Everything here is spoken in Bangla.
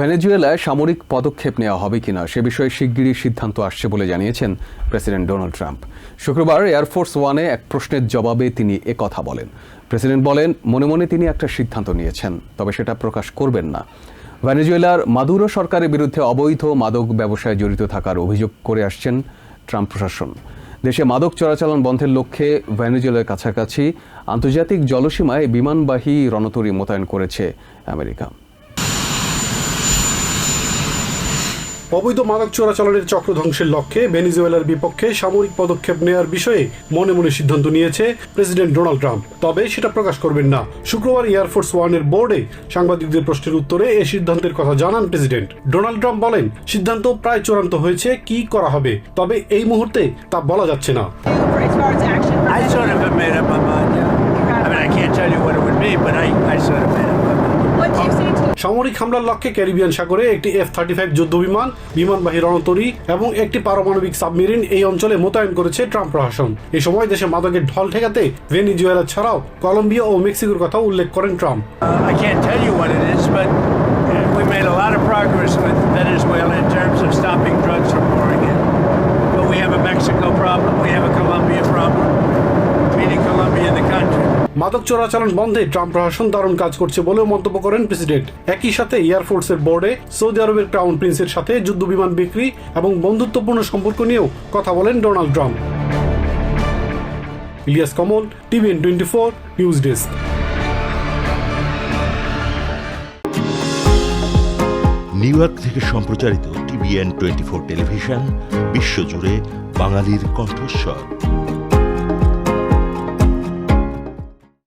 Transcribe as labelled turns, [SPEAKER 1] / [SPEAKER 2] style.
[SPEAKER 1] ভেনেজুয়েলায় সামরিক পদক্ষেপ নেওয়া হবে কিনা সে বিষয়ে শিগগিরই সিদ্ধান্ত আসছে বলে জানিয়েছেন প্রেসিডেন্ট ডোনাল্ড ট্রাম্প। শুক্রবার এয়ারফোর্স ওয়ানে এক প্রশ্নের জবাবে তিনি কথা বলেন। প্রেসিডেন্ট বলেন, মনে মনে তিনি একটা সিদ্ধান্ত নিয়েছেন, তবে সেটা প্রকাশ করবেন না। ভেনেজুয়েলার মাদুরো সরকারের বিরুদ্ধে অবৈধ মাদক ব্যবসায় জড়িত থাকার অভিযোগ করে আসছেন ট্রাম্প প্রশাসন। দেশে মাদক চলাচলন বন্ধের লক্ষ্যে ভেনেজুয়েলার কাছাকাছি আন্তর্জাতিক জলসীমায় বিমানবাহী রণতরী মোতায়েন করেছে আমেরিকা।
[SPEAKER 2] অবৈধ মাদক চোরাচালানের চক্র ধ্বংসের লক্ষ্যে ভেনিজুয়েলার বিপক্ষে সামরিক পদক্ষেপ নেওয়ার বিষয়ে মনে মনে সিদ্ধান্ত নিয়েছে প্রেসিডেন্ট ডোনাল্ড ট্রাম্প। তবে সেটা প্রকাশ করবেন না। শুক্রবার এয়ারফোর্স ওয়ানের বোর্ডে সাংবাদিকদের প্রশ্নের উত্তরে এই সিদ্ধান্তের কথা জানান প্রেসিডেন্ট। ডোনাল্ড ট্রাম্প বলেন, সিদ্ধান্ত প্রায় চূড়ান্ত হয়েছে, কি করা হবে? তবে এই মুহূর্তে তা বলা যাচ্ছে না। সামরিক হামলার লক্ষ্যে ক্যারিবিয়ান সাগরে একটি এফ থার্টি ফাইভ যুদ্ধ বিমান বিমানবাহী রণতরি এবং একটি পারমাণবিক সাবমেরিন এই অঞ্চলে মোতায়েন করেছে ট্রাম্প প্রশাসন এ সময় দেশে মাদকের ঢল ঠেকাতে ভেনিজুয়েলা ছাড়াও কলম্বিয়া ও মেক্সিকোর কথা উল্লেখ করেন Trump
[SPEAKER 3] Mexico problem, we have a Colombia problem. Meeting Colombia in the country.
[SPEAKER 2] মাদক চোরাচালান বন্ধে ট্রাম্প প্রশাসন দারুণ কাজ করছে বলেও মন্তব্য করেন প্রেসিডেন্ট। একই সাথে এয়ারফোর্সের বোর্ডে সৌদি আরবের ক্রাউন প্রিন্সের সাথে যুদ্ধ, বিমান বিক্রি এবং বন্ধুত্বপূর্ণ সম্পর্ক নিয়েও কথা বলেন Donald Trump. Ilias Kamal, TVN twenty four, news desk.
[SPEAKER 4] New York থেকে সম্প্রচারিত টিভিএন টোয়েন্টি ফোর টেলিভিশন, বিশ্বজুড়ে বাঙালির কণ্ঠস্বর।